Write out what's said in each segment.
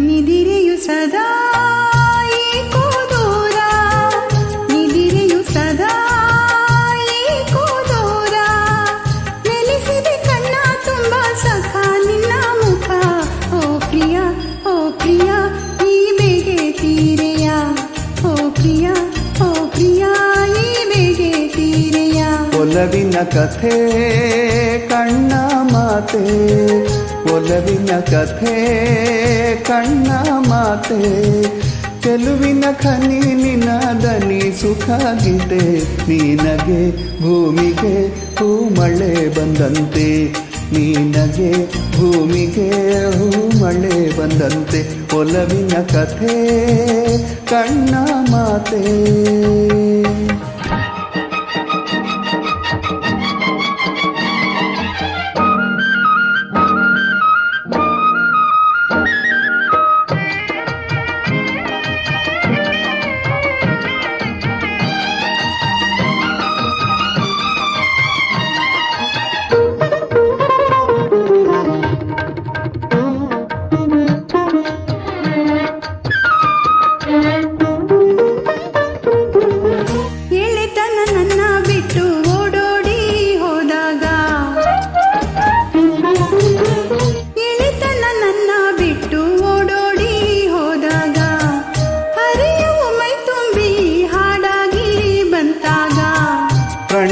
नििरियु सदा। ಒಲವಿನ ಕಥೆ, ಕಣ್ಣ ಮಾತೆ. ಒಲವಿನ ಕಥೆ, ಕಣ್ಣ ಮಾತೆ. ಚೆಲುವಿನ ಖನಿ ನಿನ್ನ ದನಿ ಸುಖಾಗಿದೆ. ನೀನಗೆ ಭೂಮಿಗೆ ಹೂ ಮಳೆ ಬಂದಂತೆ. ನೀನಗೆ ಭೂಮಿಗೆ ಹೂ ಮಳೆ ಬಂದಂತೆ. ಒಲವಿನ ಕಥೆ, ಕಣ್ಣ ಮಾತೆ.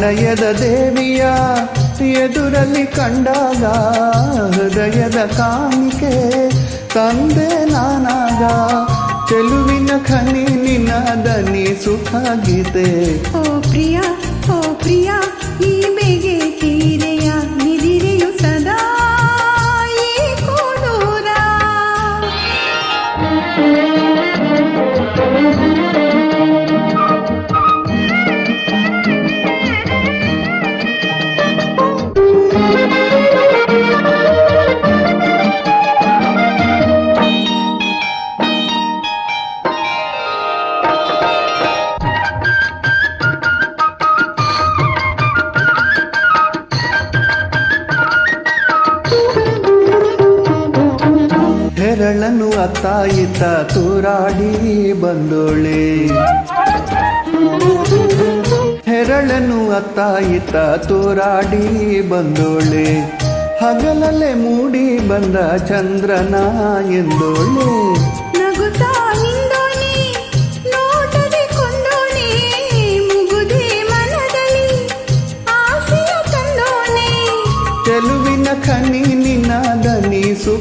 ಪ್ರಣಯದ ದೇವಿಯ ಎದುರಲ್ಲಿ ಕಂಡಾಗ, ಹೃದಯದ ಕಾಣಿಕೆ ತಂದೆ ನಾನಾಗ. ಚೆಲುವಿನ ಖನಿ ನಿನ್ನ ದನಿ ಸುಖಾಗಿದೆ ಓ ಪ್ರಿಯ ಓ ಪ್ರಿಯ, ಈ ಬೇಗೆ ಹೆರಳನ್ನು ಅತ್ತಾಯಿತ ತೂರಾಡಿ ಬಂದೋಳೆ. ಹೆರಳನ್ನು ಅತ್ತ ಇತ್ತ ತೂರಾಡಿ ಬಂದೋಳೆ. ಹಗಲಲ್ಲೇ ಮೂಡಿ ಬಂದ ಚಂದ್ರನ ಎಂದೋಳೆ. ನಗುತ್ತಾ